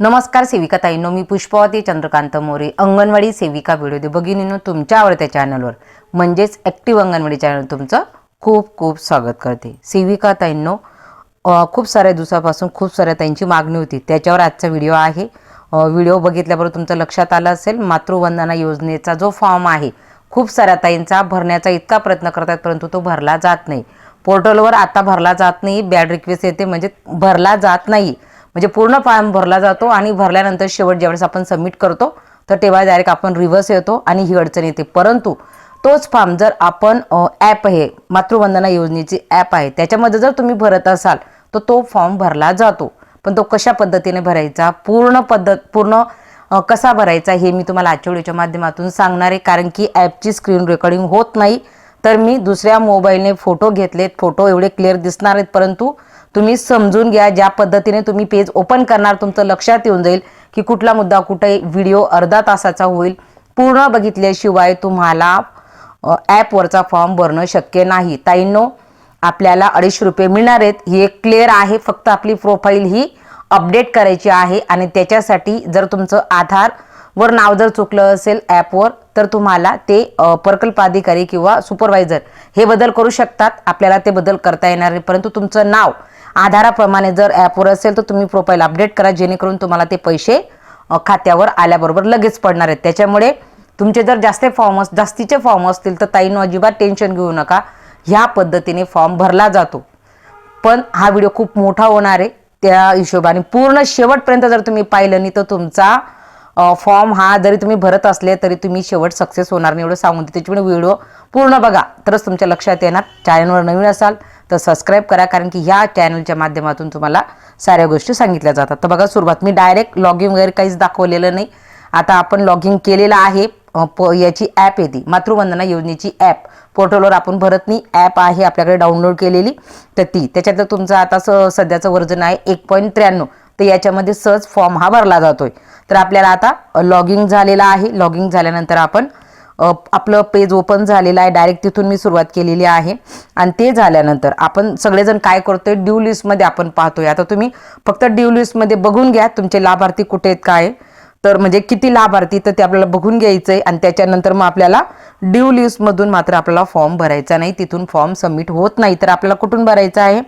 नमस्कार सेविका ताईंनो मी पुष्पवती चंद्रकांत मोरे अंगणवाडी सेविका व्हिडिओ दे भगिनीनो तुमच्या आवडत्या चॅनलवर म्हणजेच ॲक्टिव्ह अंगणवाडी चॅनल तुमचं खूप खूप स्वागत करते. सेविका ताईंनो खूप साऱ्या दिवसापासून खूप साऱ्या ताईंची मागणी होती. त्याच्यावर आजचा व्हिडिओ आहे. व्हिडिओ बघितल्याबरोबर तुमचं लक्षात आलं असेल मातृवंदना योजनेचा जो फॉर्म आहे खूप साऱ्या ताईंचा भरण्याचा इतका प्रयत्न करतात परंतु तो भरला जात नाही. पोर्टलवर आता भरला जात नाही. बॅड रिक्वेस्ट येते म्हणजे भरला जात नाही. म्हणजे पूर्ण फॉर्म भरला जातो आणि भरल्यानंतर शेवट ज्यावेळेस आपण सबमिट करतो तर तेव्हा डायरेक्ट आपण रिव्हर्स येतो आणि ही अडचण येते. परंतु तोच फॉर्म जर आपण ॲप आहे मातृवंदना योजनेची ॲप आहे त्याच्यामध्ये जर तुम्ही भरत असाल तर तो फॉर्म भरला जातो. पण तो कशा पद्धतीने भरायचा? पूर्ण पद्धत पूर्ण कसा भरायचा हे मी तुम्हाला आजच्या व्हिडिओच्या माध्यमातून सांगणार आहे. कारण की ॲपची स्क्रीन रेकॉर्डिंग होत नाही. तर मी दुसऱ्या मोबाईलने फोटो घेतलेत. फोटो एवढे क्लिअर दिसणार आहेत. परंतु तुम्ही समजून घ्या ज्या पद्धतीने तुम्ही पेज ओपन करणार तुमचं लक्षात येऊन जाईल की कुठला मुद्दा कुठे व्हिडिओ अर्धा तासाचा होईल. पूर्ण बघितल्याशिवाय तुम्हाला ॲपवरचा फॉर्म भरणं शक्य नाही. ताईंनो आपल्याला अडीचशे रुपये मिळणार आहेत. ही एक क्लिअर आहे. फक्त आपली प्रोफाईल ही अपडेट करायची आहे आणि त्याच्यासाठी जर तुमचं आधार वर नाव जर चुकलं असेल ॲपवर तर तुम्हाला ते अ, प्रकल्प अधिकारी किंवा सुपरवायझर हे बदल करू शकतात. आपल्याला ते बदल करता येणार नाही. परंतु तुमचं नाव आधाराप्रमाणे जर ॲपवर असेल तर तुम्ही प्रोफाईल अपडेट करा जेणेकरून तुम्हाला ते पैसे खात्यावर आल्याबरोबर लगेच पडणार आहेत. त्याच्यामुळे तुमचे जर जास्त फॉर्म अस जास्तीचे फॉर्म असतील तर ताईंनो अजिबात टेन्शन घेऊ नका. ह्या पद्धतीने फॉर्म भरला जातो. पण हा व्हिडिओ खूप मोठा होणार आहे त्या हिशोबाने. पूर्ण शेवटपर्यंत जर तुम्ही पाहिलं नाही तर तुमचा फॉर्म हा जरी तुम्ही भरत असले तरी तुम्ही शेवट सक्सेस होणार नाही एवढं सांगून त्याच्यामुळे व्हिडिओ पूर्ण बघा. तरच तुमच्या लक्षात येणार. चॅनलवर नवीन असाल तर सबस्क्राईब करा कारण की ह्या चॅनलच्या माध्यमातून तुम्हाला साऱ्या गोष्टी सांगितल्या जातात. तर बघा सुरुवात मी डायरेक्ट लॉगिंग वगैरे काहीच दाखवलेलं नाही. आता आपण लॉगिंग केलेलं आहे प याची ॲप येते मातृवंदना योजनेची ॲप पोर्टलवर आपण भरत नाही ॲप आहे आपल्याकडे डाउनलोड केलेली. तर ती त्याच्यात तुमचं आता स सध्याचं वर्जन आहे एक पॉईंट त्र्याण्णव. तर याच्यामध्ये सहज फॉर्म हा भरला जातोय. तर आपल्याला आता लॉगिंग झालेलं आहे. लॉगिंग झाल्यानंतर आपण आपलं पेज ओपन झालेलं आहे. डायरेक्ट तिथून मी सुरुवात केलेली आहे. आणि ते झाल्यानंतर आपण सगळेजण काय करतोय? ड्यू लिस्टमध्ये आपण पाहतोय. आता तुम्ही फक्त ड्यू लिस्टमध्ये बघून घ्या. तुमचे लाभार्थी कुठे आहेत काय तर म्हणजे किती लाभार्थी तर ते आपल्याला बघून घ्यायचं आहे आणि त्याच्यानंतर मग आपल्याला ड्यू लिस्टमधून मात्र आपल्याला फॉर्म भरायचा नाही. तिथून फॉर्म सबमिट होत नाही. तर आपल्याला कुठून भरायचा आहे?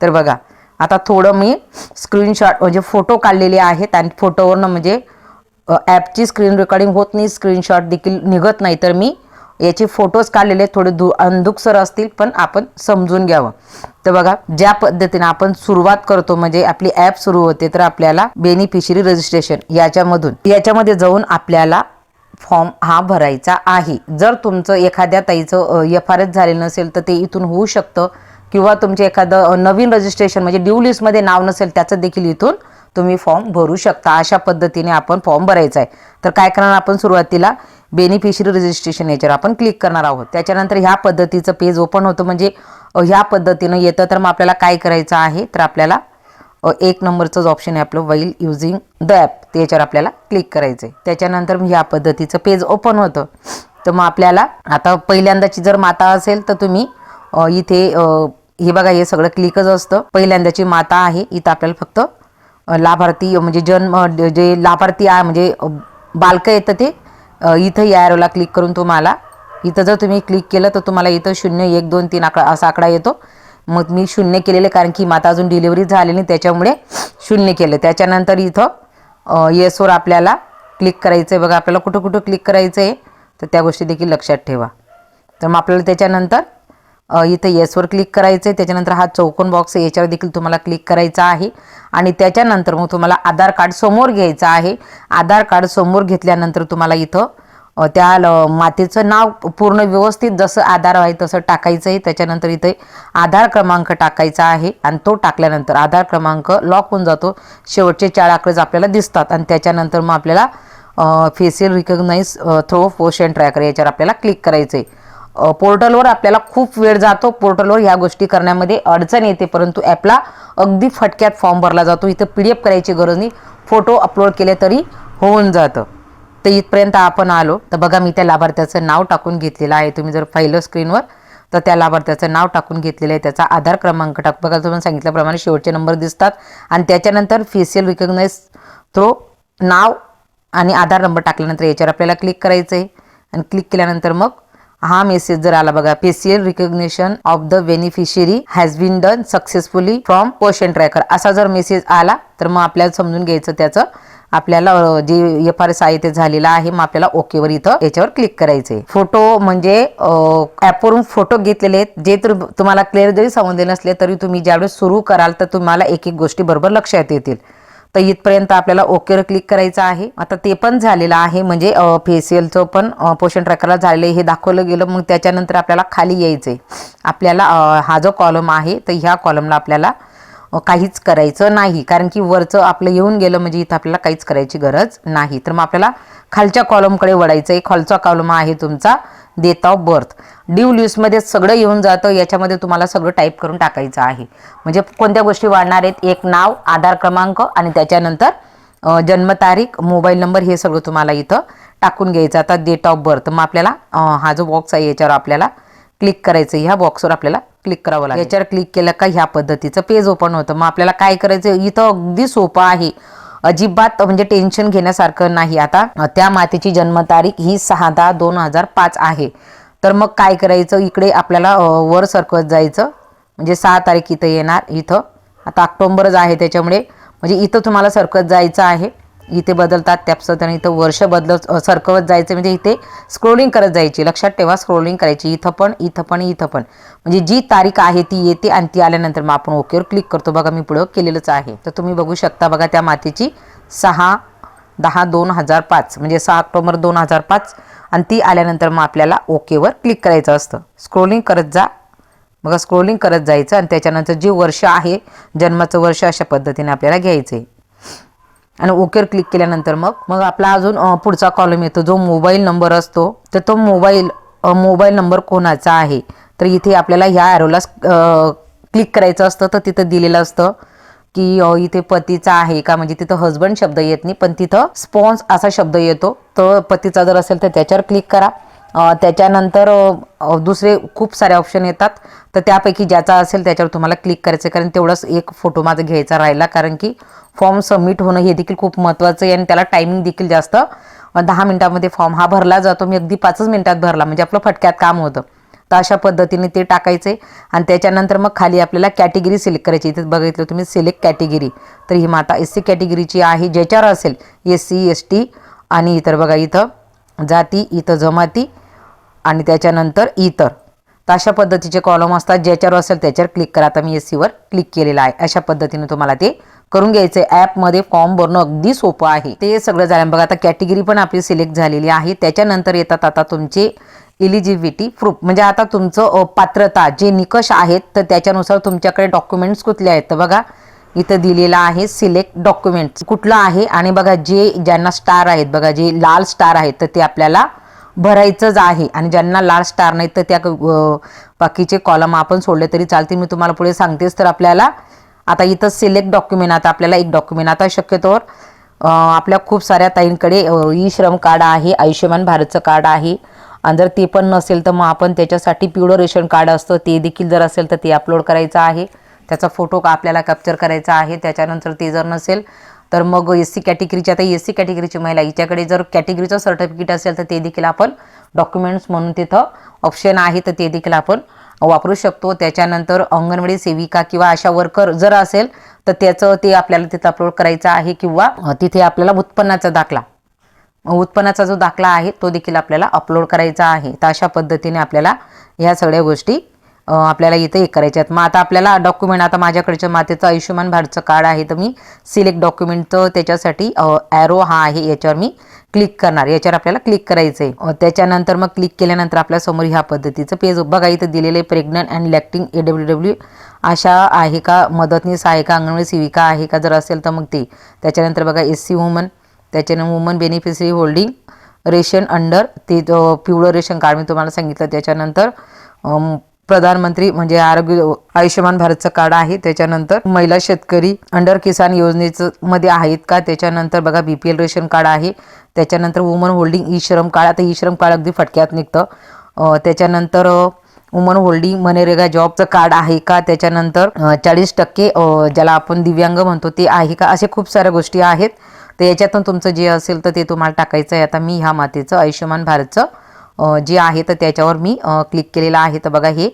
तर बघा. आता थोडं मी स्क्रीनशॉट म्हणजे फोटो काढलेले आहेत. आणि फोटोवरनं म्हणजे ॲपची स्क्रीन रेकॉर्डिंग होत नाही स्क्रीनशॉट देखील निघत नाही. तर मी याचे फोटोज काढलेले थोडे दु अंधुकसर असतील पण आपण समजून घ्यावं. तर बघा ज्या पद्धतीने आपण सुरुवात करतो म्हणजे आपली ॲप सुरू होते तर आपल्याला बेनिफिशरी रजिस्ट्रेशन याच्यामधून याच्यामध्ये जाऊन आपल्याला फॉर्म हा भरायचा आहे. जर तुमचं एखाद्या ताईचं एफ आर एस झालेलं नसेल तर ते इथून होऊ शकतं. किंवा तुमचे एखादं नवीन रजिस्ट्रेशन म्हणजे ड्यू लिस्टमध्ये नाव नसेल त्याचं देखील इथून तुम्ही फॉर्म भरू शकता. अशा पद्धतीने आपण फॉर्म भरायचा आहे. तर काय करणार आपण सुरुवातीला? बेनिफिशरी रजिस्ट्रेशन याच्यावर आपण क्लिक करणार आहोत. त्याच्यानंतर ह्या पद्धतीचं पेज ओपन होतं. म्हणजे ह्या पद्धतीनं येतं. तर मग आपल्याला काय करायचं आहे? तर आपल्याला एक नंबरचंच ऑप्शन आहे आपलं वाईल युझिंग द ॲप ते याच्यावर आपल्याला क्लिक करायचं आहे त्याच्यानंतर मग ह्या पद्धतीचं पेज ओपन होतं. तर मग आपल्याला आता पहिल्यांदाची जर माता असेल तर तुम्ही इथे हे बघा हे सगळं क्लिकच असतं. पहिल्यांदाची माता आहे. इथं आपल्याला फक्त लाभार्थी म्हणजे जन्म जे लाभार्थी आहे म्हणजे बालकं येतं ते इथं या ॲरोला क्लिक करून तुम्हाला इथं जर तुम्ही क्लिक केलं तर तुम्हाला इथं शून्य एक दोन तीन आकडा असा आकडा येतो. मग मी शून्य केलेले कारण की माता अजून डिलिव्हरी झाली नाही त्याच्यामुळे शून्य केलं. त्याच्यानंतर इथं येसवर आपल्याला क्लिक करायचं आहे बघा आपल्याला कुठं कुठं क्लिक करायचं आहे तर त्या गोष्टी देखील लक्षात ठेवा. तर मग आपल्याला त्याच्यानंतर इथं येसवर क्लिक करायचं आहे त्याच्यानंतर हा चौकोन बॉक्स आहे. याच्यावर देखील तुम्हाला क्लिक करायचा आहे. आणि त्याच्यानंतर मग तुम्हाला आधार कार्ड समोर घ्यायचं आहे. आधार कार्ड समोर घेतल्यानंतर तुम्हाला इथं त्या ल- मातेचं नाव पूर्ण व्यवस्थित जसं आधार आहे तसं टाकायचं आहे त्याच्यानंतर इथे आधार क्रमांक टाकायचा आहे. आणि तो टाकल्यानंतर आधार क्रमांक लॉक होऊन जातो. शेवटचे चार आकडेच आपल्याला दिसतात. आणि त्याच्यानंतर मग आपल्याला facial recognise through Poshan tracker याच्यावर आपल्याला क्लिक करायचं आहे पोर्टलवर आपल्याला खूप वेळ जातो. पोर्टलवर ह्या गोष्टी करण्यामध्ये अडचण येते परंतु ॲपला अगदी फटक्यात फॉर्म भरला जातो. इथं पी डी एफ करायची गरज नाही. फोटो अपलोड केले तरी होऊन जातं. तर इथपर्यंत आपण आलो. तर बघा मी त्या लाभार्थ्याचं नाव टाकून घेतलेलं आहे. तुम्ही जर पाहिलं स्क्रीनवर तर त्या लाभार्थ्याचं नाव टाकून घेतलेलं आहे. त्याचा आधार क्रमांक टाक बघा तुम्हाला सांगितल्याप्रमाणे शेवटचे नंबर दिसतात. आणि त्याच्यानंतर फेशियल रिकग्नाइज थ्रो नाव आणि आधार नंबर टाकल्यानंतर याच्यावर आपल्याला क्लिक करायचं आहे आणि क्लिक केल्यानंतर मग हा मेसेज जर आला बघा facial recognition of the beneficiary has been done successfully from Poshan tracker असा जर मेसेज आला तर मग आपल्याला समजून घ्यायचं त्याचं. आपल्याला जे एफ आर एस आहे ते झालेलं आहे मग आपल्याला ओकेवर इथं याच्यावर क्लिक करायचे फोटो म्हणजे ॲपवरून फोटो घेतलेले आहेत जे तर तुम्हाला क्लिअर जरी समजले नसले तरी तुम्ही ज्यावेळेस सुरू कराल तर तुम्हाला एक एक गोष्टी बरोबर लक्षात येतील. तर इथपर्यंत आपल्याला ओकेवर क्लिक करायचं आहे. आता ते पण झालेलं आहे. म्हणजे फेशियलचं पण पोषण ट्रॅकरला झालेलं आहे. हे दाखवलं गेलं. मग त्याच्यानंतर आपल्याला खाली यायचं आहे आपल्याला हा जो कॉलम आहे तर ह्या कॉलमला आपल्याला काहीच करायचं नाही. कारण की वरचं आपलं येऊन गेलं म्हणजे इथं आपल्याला काहीच करायची गरज नाही. तर मग आपल्याला खालच्या कॉलमकडे वळायचं. आहे खालचा कॉलम आहे तुमचा डेट ऑफ बर्थ ड्यू लिस्टमध्ये सगळं येऊन जातं. याच्यामध्ये तुम्हाला सगळं टाईप करून टाकायचं आहे. म्हणजे कोणत्या गोष्टी वाढणार आहेत? एक नाव आधार क्रमांक आणि त्याच्यानंतर जन्मतारीख मोबाईल नंबर हे सगळं तुम्हाला इथं टाकून घ्यायचं. आता डेट ऑफ बर्थ मग आपल्याला हा जो बॉक्स आहे याच्यावर आपल्याला क्लिक करायचं. ह्या बॉक्सवर आपल्याला क्लिक करावं लागेल. याच्यावर क्लिक केलं का ह्या पद्धतीचं पेज ओपन होतं. मग आपल्याला काय करायचं? इथं अगदी सोपं आहे. अजिबात म्हणजे टेन्शन घेण्यासारखं नाही आता. त्या मातेची जन्मतारीख ही सहा दहा दोन हजार पाच आहे. तर मग काय करायचं? इकडे आपल्याला वर सरकत जायचं. म्हणजे सहा तारीख इथं येणार. इथं. आता ऑक्टोंबरच आहे त्याच्यामुळे. म्हणजे इथं तुम्हाला सरकत जायचं आहे. इथे बदलतात त्यापासून आणि इथं वर्ष बदलत सरकवत जायचं म्हणजे इथे स्क्रोलिंग करत जायची. लक्षात ठेवा स्क्रोलिंग करायची. इथं पण इथं पण इथं पण. म्हणजे जी तारीख आहे ती येते आणि ती आल्यानंतर मग आपण ओकेवर क्लिक करतो. बघा मी पुढं केलेलंच आहे. तर तुम्ही बघू शकता बघा त्या मातेची सहा दहा दोन हजार पाच. म्हणजे सहा ऑक्टोबर दोन हजार पाच. आणि ती आल्यानंतर मग आपल्याला ओकेवर क्लिक करायचं असतं. स्क्रोलिंग करत जा. मग स्क्रोलिंग करत जायचं आणि त्याच्यानंतर जे वर्ष आहे जन्माचं वर्ष अशा पद्धतीने आपल्याला घ्यायचं आहे आणि ओकेवर क्लिक केल्यानंतर मग मग आपला अजून पुढचा कॉलम येतो जो मोबाईल नंबर असतो तर तो मोबाईल मोबाईल नंबर कोणाचा आहे? तर इथे आपल्याला ह्या ॲरोला क्लिक करायचं असतं तर तिथं दिलेलं असतं की इथे पतीचा आहे का? म्हणजे तिथं हजबंड शब्द येत नाही पण तिथं स्पॉन्स असा शब्द येतो. तर पतीचा जर असेल तर त्याच्यावर क्लिक करा. त्याच्यानंतर दुसरे खूप सारे ऑप्शन येतात. तर त्यापैकी ज्याचा असेल त्याच्यावर तुम्हाला क्लिक करायचं कारण तेवढंच एक फोटो माझा घ्यायचा राहिला कारण की फॉर्म सबमिट होणं हे देखील खूप महत्त्वाचं आहे आणि त्याला टायमिंग देखील जास्त. दहा मिनिटामध्ये फॉर्म हा भरला जातो. मी अगदी पाचच मिनिटात भरला. म्हणजे आपलं फटक्यात काम होतं. तर अशा पद्धतीने ते टाकायचे आणि त्याच्यानंतर मग खाली आपल्याला कॅटेगरी सिलेक्ट करायची. इथे बघितलं तुम्ही सिलेक्ट कॅटेगरी तर ही माता एस सी कॅटेगरीची आहे. ज्याच्यावर असेल एस सी एस टी आणि इतर बघा इथं जाती इथं जमाती आणि त्याच्यानंतर इतर. तर अशा पद्धतीचे कॉलम असतात. ज्याच्यावर असेल त्याच्यावर क्लिक करा. आता मी एस सीवर क्लिक केलेलं आहे. अशा पद्धतीने तुम्हाला ते करून घ्यायचं आहे ॲपमध्ये फॉर्म भरणं अगदी सोपं आहे. ते सगळं झालं बघा आता कॅटेगरी पण आपली सिलेक्ट झालेली आहे. त्याच्यानंतर येतात आता तुमचे इलिजिबिलिटी प्रूफ म्हणजे आता तुमचं पात्रता जे निकष आहेत तर त्याच्यानुसार तुमच्याकडे डॉक्युमेंट्स कुठले आहेत? तर बघा इथं दिलेलं आहे सिलेक्ट डॉक्युमेंट्स कुठलं आहे? आणि बघा जे ज्यांना स्टार आहेत बघा जे लाल स्टार आहेत तर ते आपल्याला भरायचंच आहे. आणि ज्यांना लाल स्टार नाहीत तर त्या बाकीचे कॉलम आपण सोडले तरी चालते मी तुम्हाला पुढे सांगतेच तर आपल्याला आता इथं सिलेक्ट डॉक्युमेंट आता आपल्याला एक डॉक्युमेंट आता शक्यतोवर आपल्या खूप साऱ्या ताईंकडे ई श्रम कार्ड आहे आयुष्यमान भारतचं कार्ड आहे. आणि जर ते पण नसेल तर मग आपण त्याच्यासाठी पिवळं रेशन कार्ड असतं ते देखील जर असेल तर ते अपलोड करायचं आहे. त्याचा फोटो का आपल्याला कॅप्चर करायचा आहे त्याच्यानंतर ते जर नसेल तर मग एस सी कॅटेगरीची आता एस सी कॅटेगरीची महिला हिच्याकडे जर कॅटेगरीचं सर्टिफिकेट असेल तर ते देखील आपण डॉक्युमेंट्स म्हणून तिथं ऑप्शन आहे तर ते देखील आपण वापरू शकतो. त्याच्यानंतर अंगणवाडी सेविका किंवा आशा वर्कर जर असेल तर त्याचं ते आपल्याला तिथं अपलोड करायचं आहे किंवा तिथे आपल्याला उत्पन्नाचा दाखला. उत्पन्नाचा जो दाखला आहे तो देखील आपल्याला अपलोड करायचा आहे. तर अशा पद्धतीने आपल्याला ह्या सगळ्या गोष्टी आपल्याला इथे हे करायच्या आहेत. मग आता आपल्याला डॉक्युमेंट आता माझ्याकडच्या मातेचं आयुष्यमान भारतचं कार्ड आहे तर मी सिलेक्ट डॉक्युमेंटचं त्याच्यासाठी ॲरो हा आहे याच्यावर मी क्लिक करणार. याच्यावर आपल्याला क्लिक करायचं आहे त्याच्यानंतर मग क्लिक केल्यानंतर आपल्यासमोर ह्या पद्धतीचं पेज बघा इथं दिलेलं आहे pregnant and lactating A W W ASHA आहे का? मदतनीस आहे का? अंगणवाडी सेविका आहे का? जर असेल तर मग ते. त्याच्यानंतर बघा एस सी वुमन त्याच्यानं woman beneficiary holding ration under ते पिवळं रेशन कार्ड मी तुम्हाला सांगितलं. त्याच्यानंतर प्रधानमंत्री म्हणजे आरोग्य आयुष्यमान भारतचं कार्ड आहे. त्याच्यानंतर महिला शेतकरी अंडर किसान योजनेचं मध्ये आहेत का? त्याच्यानंतर बघा B P L ration card आहे. त्याच्यानंतर woman holding e Shram card. आता ई श्रम कार्ड अगदी फटक्यात निघतं. त्याच्यानंतर वुमन होल्डिंग मनरेगा जॉबचं कार्ड आहे का? त्याच्यानंतर चाळीस टक्के ज्याला आपण दिव्यांग म्हणतो ते आहे का? असे खूप साऱ्या गोष्टी आहेत. तर याच्यातून तुमचं जे असेल तर ते तुम्हाला टाकायचं आहे. आता मी ह्या मातेचं आयुष्यमान भारतचं जे आहे तर त्याच्यावर मी क्लिक केलेलं आहे. तर बघा हे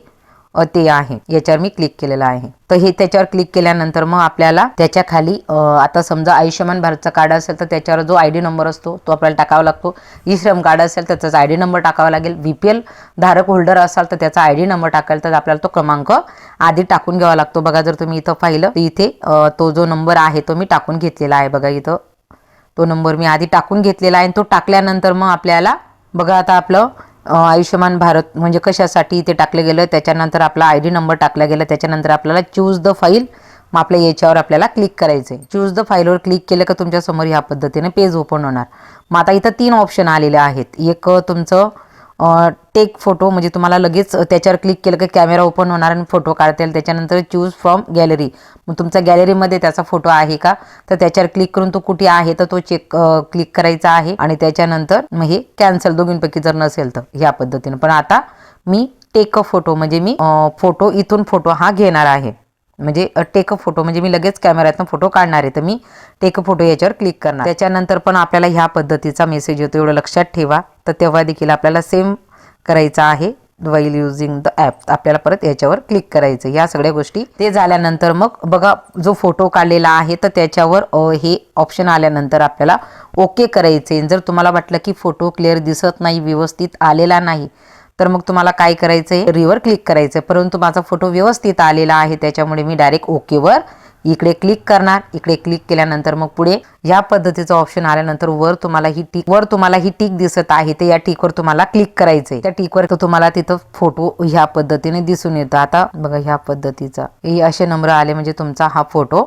ते आहे. याच्यावर मी क्लिक केलेलं आहे. तर हे त्याच्यावर क्लिक केल्यानंतर मग आपल्याला त्याच्याखाली आता समजा आयुष्यमान भारतचा कार्ड असेल तर त्याच्यावर जो आय डी नंबर असतो तो आपल्याला टाकावा लागतो. ई श्रम कार्ड असेल तर त्याचा आय डी नंबर टाकावा लागेल. बी पी एल धारक होल्डर असाल तर त्याचा आय डी नंबर टाकायला तर आपल्याला तो क्रमांक आधी टाकून घ्यावा लागतो. बघा जर तुम्ही इथं पाहिलं तर इथे तो जो नंबर आहे तो मी टाकून घेतलेला आहे. बघा इथं तो नंबर मी आधी टाकून घेतलेला आहे. आणि तो टाकल्यानंतर मग आपल्याला बघा आता आपलं आयुष्यमान भारत म्हणजे कशासाठी इथे टाकलं गेलं त्याच्यानंतर आपला आय डी नंबर टाकला गेला त्याच्यानंतर आपल्याला चूज द फाईल मग आपल्या याच्यावर आपल्याला क्लिक करायचं आहे चूज द फाईलवर क्लिक केलं का तुमच्यासमोर ह्या पद्धतीने पेज ओपन होणार. मग आता इथं तीन ऑप्शन आलेले आहेत. एक तुमचं टेक फोटो म्हणजे तुम्हाला लगेच त्याच्यावर क्लिक केलं की कॅमेरा ओपन होणार आणि फोटो काढता येईल. त्याच्यानंतर चूज फ्रॉम गॅलरी मग तुमच्या गॅलरीमध्ये त्याचा फोटो आहे का? तर त्याच्यावर क्लिक करून तो कुठे आहे तर तो चेक क्लिक करायचा आहे. आणि त्याच्यानंतर मग हे कॅन्सल दोघींपैकी जर नसेल तर ह्या पद्धतीने. पण आता मी टेक अ फोटो म्हणजे मी फोटो इथून फोटो हा घेणार आहे. म्हणजे टेक अ फोटो म्हणजे मी लगेच कॅमेऱ्यातून फोटो काढणार आहे. तर मी टेक अ फोटो याच्यावर क्लिक करणार. त्याच्यानंतर पण आपल्याला ह्या पद्धतीचा मेसेज येतो. एवढं लक्षात ठेवा. तर तेव्हा देखील आपल्याला सेम करायचा आहे वाईल युझिंग द ॲप आपल्याला परत याच्यावर क्लिक करायचं या सगळ्या गोष्टी. ते झाल्यानंतर मग बघा जो फोटो काढलेला आहे तर त्याच्यावर हे ऑप्शन आल्यानंतर आपल्याला ओके करायचे जर तुम्हाला वाटलं की फोटो क्लिअर दिसत नाही व्यवस्थित आलेला नाही तर मग तुम्हाला काय करायचं आहे रिवर क्लिक करायचं आहे परंतु माझा फोटो व्यवस्थित आलेला आहे त्याच्यामुळे मी डायरेक्ट ओकेवर इकडे क्लिक करणार. इकडे क्लिक केल्यानंतर मग पुढे या पद्धतीचं ऑप्शन आल्यानंतर वर तुम्हाला ही टिक वर तुम्हाला ही टिक दिसत आहे. ते या टिकवर तुम्हाला क्लिक करायचंय. त्या टिकवर तुम्हाला तिथं फोटो ह्या पद्धतीने दिसून येतो. आता बघा ह्या पद्धतीचा. हे असे नंबर आले म्हणजे तुमचा हा फोटो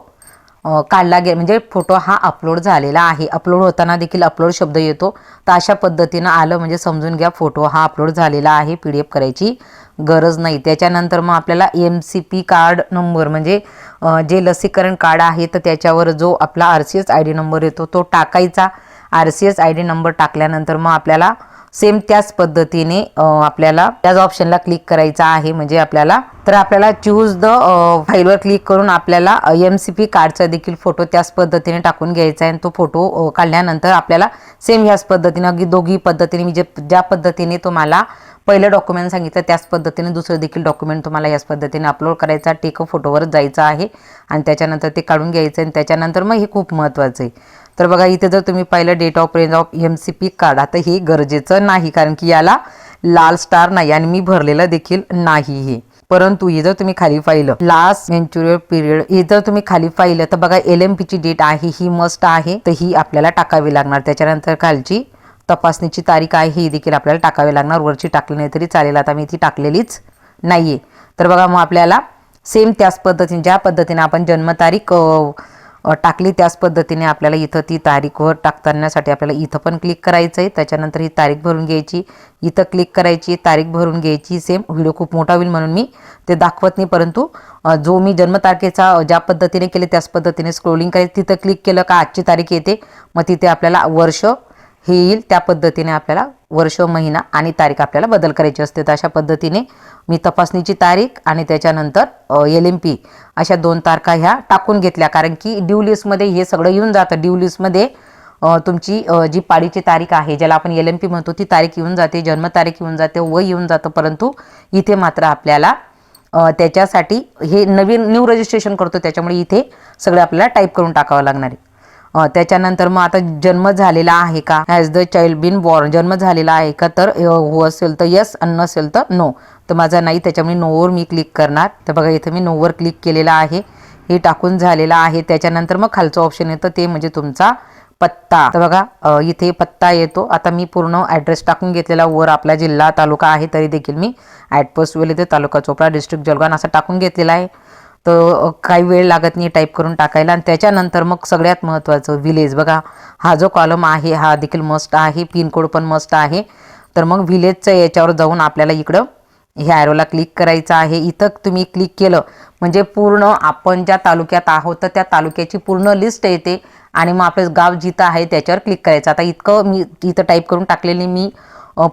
काढला गे म्हणजे फोटो हा अपलोड झालेला आहे. अपलोड होताना देखील अपलोड शब्द येतो. तर अशा पद्धतीनं आलं म्हणजे समजून घ्या फोटो हा अपलोड झालेला आहे. पी डी एफ करायची गरज नाही. त्याच्यानंतर मग आपल्याला M C P card number म्हणजे जे लसीकरण कार्ड आहे तर त्याच्यावर जो आपला R C S I D number येतो तो टाकायचा. R C S I D number टाकल्यानंतर मग आपल्याला सेम त्याच पद्धतीने आपल्याला त्याच ऑप्शनला क्लिक करायचा आहे. म्हणजे आपल्याला तर आपल्याला चूज द फाईलवर क्लिक करून आपल्याला एम सी पी कार्डचा देखील फोटो त्याच पद्धतीने टाकून घ्यायचा आहे. आणि तो फोटो काढल्यानंतर आपल्याला सेम ह्याच पद्धतीने अगदी दोघी पद्धतीने मी जे ज्या पद्धतीने तुम्हाला पहिलं डॉक्युमेंट सांगितलं त्याच पद्धतीने दुसरं देखील डॉक्युमेंट तुम्हाला याच पद्धतीने अपलोड करायचा टेक फोटोवर जायचं आहे आणि त्याच्यानंतर ते काढून घ्यायचं आणि त्याच्यानंतर मग हे खूप महत्त्वाचं आहे. तर बघा इथे जर तुम्ही पाहिलं date of range of M C P काढा तर हे गरजेचं नाही. कारण की याला लाल स्टार नाही आणि मी भरलेलं देखील नाही हे. परंतु हे जर तुम्ही खाली पाहिलं लास्ट मेंच्युरियल पिरियड हे जर तुम्ही खाली पाहिलं तर बघा एल एम पीची डेट आहे ही मस्ट आहे. तर ही आपल्याला टाकावी लागणार. त्याच्यानंतर खालची तपासणीची तारीख आहे ही देखील आपल्याला टाकावी लागणार. वरची टाकली नाही तरी चालेल. आता मी ती टाकलेलीच नाही आहे तर बघा मग आपल्याला सेम त्याच पद्धतीने ज्या पद्धतीने आपण जन्मतारीख टाकली त्याच पद्धतीने आपल्याला इथं ती तारीखवर टाकतानासाठी आपल्याला इथं पण क्लिक करायचं आहे त्याच्यानंतर ही तारीख भरून घ्यायची इथं क्लिक करायची तारीख भरून घ्यायची. सेम व्हिडिओ खूप मोठा होईल म्हणून मी ते दाखवत नाही. परंतु जो मी जन्मतारखेचा ज्या पद्धतीने केले त्याच पद्धतीने स्क्रोलिंग करायचं. तिथं क्लिक केलं का आजची तारीख येते. मग तिथे आपल्याला वर्ष हे येईल त्या पद्धतीने आपल्याला वर्ष महिना आणि तारीख आपल्याला बदल करायची असते. तर अशा पद्धतीने मी तपासणीची तारीख आणि त्याच्यानंतर एल एम पी अशा दोन तारखा ह्या टाकून घेतल्या. कारण की ड्यू लिस्टमध्ये हे सगळं येऊन जातं. ड्यू लिस्टमध्ये तुमची जी पाडीची तारीख आहे ज्याला आपण एल एम पी म्हणतो ती तारीख येऊन जाते जन्मतारीख येऊन जाते व येऊन जातं. परंतु इथे मात्र आपल्याला त्याच्यासाठी हे नवीन न्यू रजिस्ट्रेशन करतो. त्याच्यामुळे इथे सगळं आपल्याला टाईप करून टाकावं लागणार आहे. त्याच्यानंतर मग आता जन्म झालेला आहे का? As the child been born जन्म झालेला आहे का? तर हो असेल तर यस अन्न नसेल तर नो तर माझा नाही त्याच्यामुळे नोवर मी क्लिक करणार. तर बघा इथं मी नोवर क्लिक केलेला आहे. हे टाकून झालेलं आहे. त्याच्यानंतर मग खालचं ऑप्शन येतं ते म्हणजे तुमचा पत्ता. तर बघा इथे पत्ता येतो. आता मी पूर्ण ॲड्रेस टाकून घेतलेला वर आपला जिल्हा तालुका आहे तरी देखील मी ॲट पोस्ट वेल इथे तालुका चोपडा डिस्ट्रिक्ट जलगान असा टाकून घेतलेला आहे. तर काही वेळ लागत नाही टाईप करून टाकायला. आणि त्याच्यानंतर मग सगळ्यात महत्त्वाचं विलेज बघा हा जो कॉलम आहे हा देखील मस्ट आहे. पिनकोड पण मस्ट आहे. तर मग विलेजचं याच्यावर जाऊन आपल्याला इकडं ह्या ॲरोला क्लिक करायचं आहे. इथं तुम्ही क्लिक केलं म्हणजे पूर्ण आपण ज्या तालुक्यात आहोत तर त्या तालुक्याची पूर्ण लिस्ट येते. आणि मग आपलं गाव जिथं आहे त्याच्यावर क्लिक करायचं. आता इतकं मी इथं टाईप करून टाकलेली मी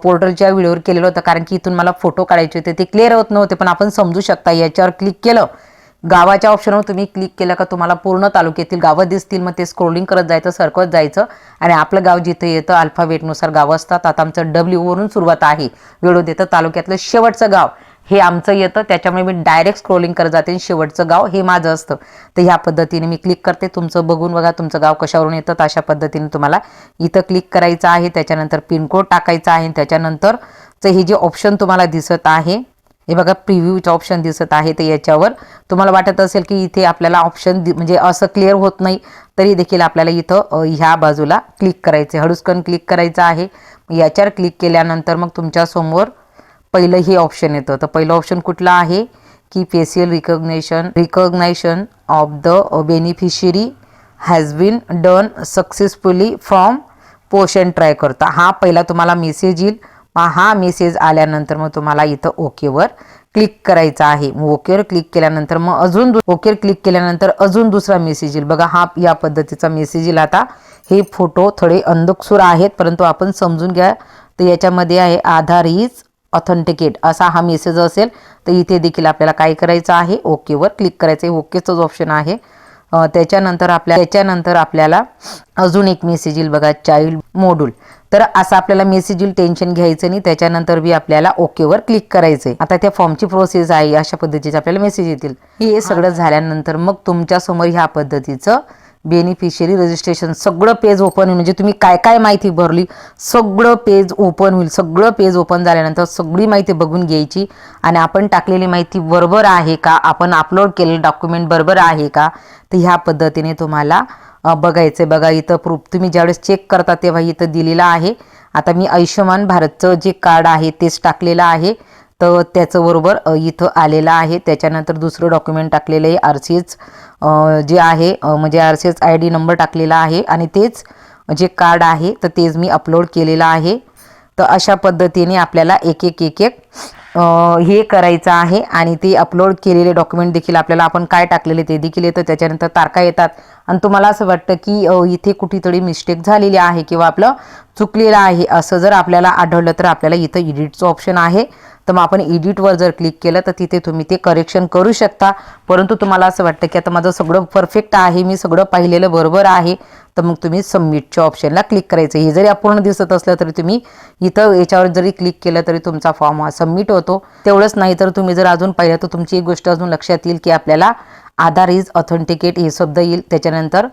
पोर्टलच्या व्हिडिओवर केलेलं होतं. कारण की इथून मला फोटो काढायचे होते. ते क्लिअर होत नव्हते पण आपण समजू शकता याच्यावर क्लिक केलं. गावाच्या ऑप्शनवर तुम्ही क्लिक केलं का तुम्हाला पूर्ण तालुक्यातील गावं दिसतील. मग ते स्क्रोलिंग करत जायचं सरकत जायचं. आणि आपलं गाव जिथं येतं अल्फाबेटनुसार गावं असतात. आता आमचं डब्ल्यूवरून सुरुवात आहे. वेळो देतं तालुक्यातलं शेवटचं गाव. हे आमचं येतं. त्याच्यामुळे मी डायरेक्ट स्क्रोलिंग करत जाते आणि शेवटचं गाव हे माझं असतं. तर ह्या पद्धतीने मी क्लिक करते. तुमचं बघून बघा तुमचं गाव कशावरून येतं. अशा पद्धतीने तुम्हाला इथं क्लिक करायचं आहे. त्याच्यानंतर पिनकोड टाकायचा आहे. आणि त्याच्यानंतर हे जे ऑप्शन तुम्हाला दिसत आहे हे बघा प्रिव्ह्यूचं ऑप्शन दिसत आहे. तर याच्यावर तुम्हाला वाटत असेल की इथे आपल्याला ऑप्शन म्हणजे असं क्लिअर होत नाही तरी देखील आपल्याला इथं ह्या बाजूला क्लिक करायचं आहे हडुस्कन क्लिक करायचं आहे. याच्यावर क्लिक केल्यानंतर मग तुमच्यासमोर पहिलं हे ऑप्शन येतं. तर पहिलं ऑप्शन कुठलं आहे? की facial recognition recognition of the beneficiary has been done successfully from Poshan try करता. हा पहिला तुम्हाला मेसेज येईल. मग हा मेसेज आल्यानंतर मग तुम्हाला इथं ओकेवर क्लिक करायचं आहे. मग ओकेवर क्लिक केल्यानंतर मग अजून ओकेवर क्लिक केल्यानंतर अजून दुसरा मेसेज येईल. बघा हा या पद्धतीचा मेसेज येईल आता. हे फोटो थोडे अंधकसूर आहेत परंतु आपण समजून घ्या. तर याच्यामध्ये आहे आधार इज ऑथेंटिकेट असा हा मेसेज असेल तर इथे देखील आपल्याला काय करायचं आहे? ओकेवर क्लिक करायचं आहे. ओकेचंच ऑप्शन आहे. त्याच्यानंतर आपल्या त्याच्यानंतर आपल्याला अजून एक मेसेज येईल बघा चाइल्ड मोडूल तर असं आपल्याला मेसेज येईल टेन्शन घ्यायचं नाही. त्याच्यानंतर बी आपल्याला ओकेवर क्लिक करायचं आहे आता त्या फॉर्मची प्रोसेस आहे अशा पद्धतीचे आपल्याला मेसेज येतील. हे सगळं झाल्यानंतर मग तुमच्यासमोर ह्या पद्धतीचं बेनिफिशियरी रजिस्ट्रेशन सगळं पेज ओपन होईल. म्हणजे तुम्ही काय काय माहिती भरली सगळं पेज ओपन होईल. सगळं पेज ओपन झाल्यानंतर सगळी माहिती बघून घ्यायची. आणि आपण टाकलेली माहिती बरोबर आहे का? आपण अपलोड केलेलं डॉक्युमेंट बरोबर आहे का? तर ह्या पद्धतीने तुम्हाला बघायचं बघायचं बघा इथं प्रूफ तुम्ही ज्यावेळेस चेक करता तेव्हा इथं दिलेलं आहे. आता मी आयुष्यमान भारतचं जे कार्ड आहे तेच टाकलेलं आहे. तर त्याचं बरोबर इथं आलेलं आहे. त्याच्यानंतर दुसरं डॉक्युमेंट टाकलेलं आहे आर सी एच जे आहे म्हणजे R C H I D number टाकलेला आहे. आणि तेच जे कार्ड आहे तर तेच मी अपलोड केलेलं आहे. तर अशा पद्धतीने आपल्याला एक एक एक एक हे करायचं आहे आणि ते अपलोड केलेले डॉक्युमेंट देखील आपल्याला आपण काय टाकलेले ते देखील येतं. त्याच्यानंतर तारखा येतात. आणि तुम्हाला असं वाटतं की इथे कुठेतरी मिस्टेक झालेली आहे किंवा आपलं चुकलेलं आहे असं जर आपल्याला आढळलं तर आपल्याला इथं एडिटचं ऑप्शन आहे. तर मग आपण एडिटवर जर क्लिक केलं तर तिथे तुम्ही ते करेक्शन करू शकता. परंतु तुम्हाला असं वाटतं की आता माझं सगळं परफेक्ट आहे मी सगळं पाहिलेलं बरोबर आहे. तर मग तुम्ही सबमिटच्या ऑप्शनला क्लिक करायचं. हे जरी अपूर्ण दिसत असलं तरी तुम्ही इथं याच्यावर जरी क्लिक केलं तरी तुमचा फॉर्म हा सबमिट होतो. तेवढंच नाही तर तुम्ही जर अजून पाहिलं तर तुमची एक गोष्ट अजून लक्षात येईल की आपल्याला आधार इज ऑथेंटिकेट हे शब्द येईल. त्याच्यानंतर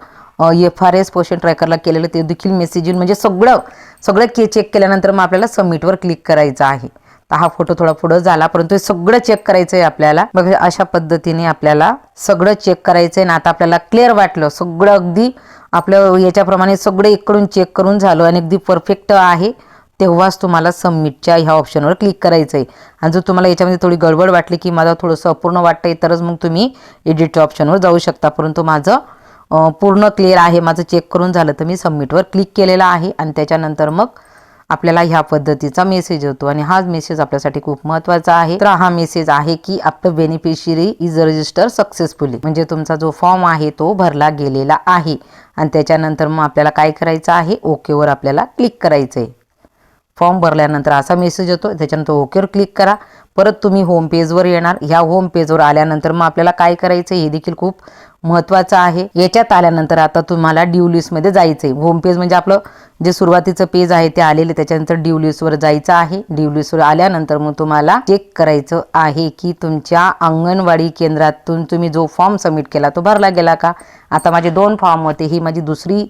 एफ आर एस पोषण ट्रॅकरला केलेलं ते देखील मेसेज येईल. म्हणजे सगळं सगळं के चेक केल्यानंतर मग आपल्याला सबमिटवर क्लिक करायचं आहे. तर हा फोटो थोडा पुढं झाला. परंतु हे सगळं चेक करायचं आहे आपल्याला. मग अशा पद्धतीने आपल्याला सगळं चेक करायचं आहे ना आता आपल्याला क्लिअर वाटलं. सगळं अगदी आपलं याच्याप्रमाणे सगळं इकडून चेक करून झालं आणि अगदी परफेक्ट आहे तेव्हाच तुम्हाला सबमिटच्या ह्या ऑप्शनवर क्लिक करायचं आहे आणि जर तुम्हाला याच्यामध्ये थोडी गडबड वाटली की माझं थोडंसं अपूर्ण वाटतंय तरच मग तुम्ही एडिटच्या ऑप्शनवर जाऊ शकता. परंतु माझं पूर्ण क्लिअर आहे माझं चेक करून झालं तर मी सबमिटवर क्लिक केलेलं आहे आणि त्याच्यानंतर मग आपल्याला ह्या पद्धतीचा मेसेज होतो आणि हा मेसेज आपल्यासाठी खूप महत्त्वाचा आहे. तर हा मेसेज आहे की आपलं बेनिफिशियरी इज रजिस्टर सक्सेसफुली म्हणजे तुमचा जो फॉर्म आहे तो भरला गेलेला आहे. आणि त्याच्यानंतर मग आपल्याला काय करायचं आहे? ओकेवर आपल्याला क्लिक करायचं आहे फॉर्म भरल्यानंतर असा मेसेज येतो. त्याच्यानंतर ओकेवर क्लिक करा. परत तुम्ही होम पेजवर येणार. ह्या होम पेजवर आल्यानंतर मग आपल्याला काय करायचं हे देखील खूप महत्त्वाचं आहे. याच्यात आल्यानंतर आता तुम्हाला ड्यू लिस्टमध्ये जायचं आहे होम पेज म्हणजे आपलं जे सुरुवातीचं पेज आहे ते आलेले त्याच्यानंतर ड्यू लिस्टवर जायचं आहे. ड्यू लिस्टवर आल्यानंतर मग तुम्हाला चेक करायचं आहे की तुमच्या अंगणवाडी केंद्रातून तुम्ही जो फॉर्म सबमिट केला तो भरला गेला का? आता माझे दोन फॉर्म होते. ही माझी दुसरी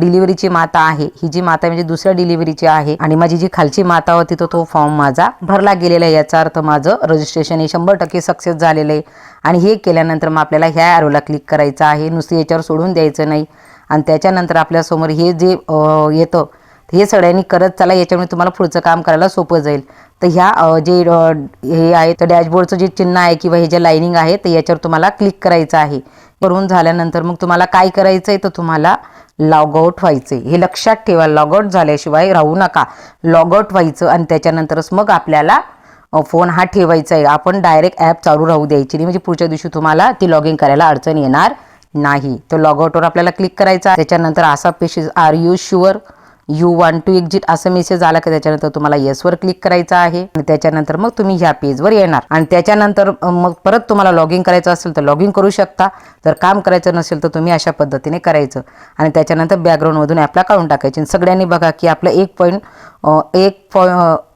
डिलिव्हरीची माता आहे. ही जी माता म्हणजे दुसऱ्या डिलिव्हरीची आहे. आणि माझी जी खालची माता होती तो तो फॉर्म माझा भरला गेलेला आहे. याचा अर्थ माझं रजिस्ट्रेशन हे शंभर टक्के सक्सेस झालेलं आहे. आणि हे केल्यानंतर मग आपल्याला ह्या ॲरोला क्लिक करायचं आहे. नुसतं याच्यावर सोडून द्यायचं नाही. आणि त्याच्यानंतर आपल्यासमोर हे जे येतं हे सगळ्यांनी करत चला याच्यामुळे तुम्हाला पुढचं काम करायला सोपं जाईल. तर ह्या जे हे आहे तर डॅशबोर्डचं जे चिन्ह आहे किंवा हे जे लाईनिंग आहे तर याच्यावर तुम्हाला क्लिक करायचं आहे. करून झाल्यानंतर मग तुम्हाला काय करायचं आहे तर तुम्हाला लॉगआउट व्हायचं हे लक्षात ठेवा लॉगआउट झाल्याशिवाय राहू नका. लॉगआउट व्हायचं आणि त्याच्यानंतरच मग आपल्याला फोन हा ठेवायचा आहे. आपण डायरेक्ट ॲप चालू राहू द्यायची नाही. म्हणजे पुढच्या दिवशी तुम्हाला ती लॉग इन करायला अडचण येणार नाही. तर लॉगआउटवर आपल्याला क्लिक करायचा त्याच्यानंतर असा पेशेस are you sure you want to exit असं मेसेज आला की त्याच्यानंतर तुम्हाला येसवर क्लिक करायचं आहे. आणि त्याच्यानंतर मग तुम्ही ह्या पेजवर येणार. आणि त्याच्यानंतर मग परत तुम्हाला लॉग इन करायचं असेल तर लॉग इन करू शकता. जर काम करायचं नसेल तर तुम्ही अशा पद्धतीने करायचं. आणि त्याच्यानंतर बॅकग्राऊंडमधून ॲपला काढून टाकायचे. सगळ्यांनी बघा की आपलं एक पॉईंट एक पॉ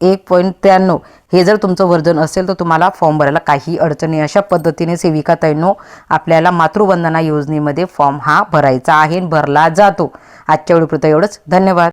एक पॉईंट त्र्याण्णव हे जर तुमचं वर्जन असेल तर तुम्हाला फॉर्म भरायला काही अडचण नाही. अशा पद्धतीने सेविका तैनो आपल्याला मातृवंदना योजनेमध्ये फॉर्म हा भरायचा आहे आणि भरला जातो. आजच्या वेळीपुरता एवढंच. धन्यवाद.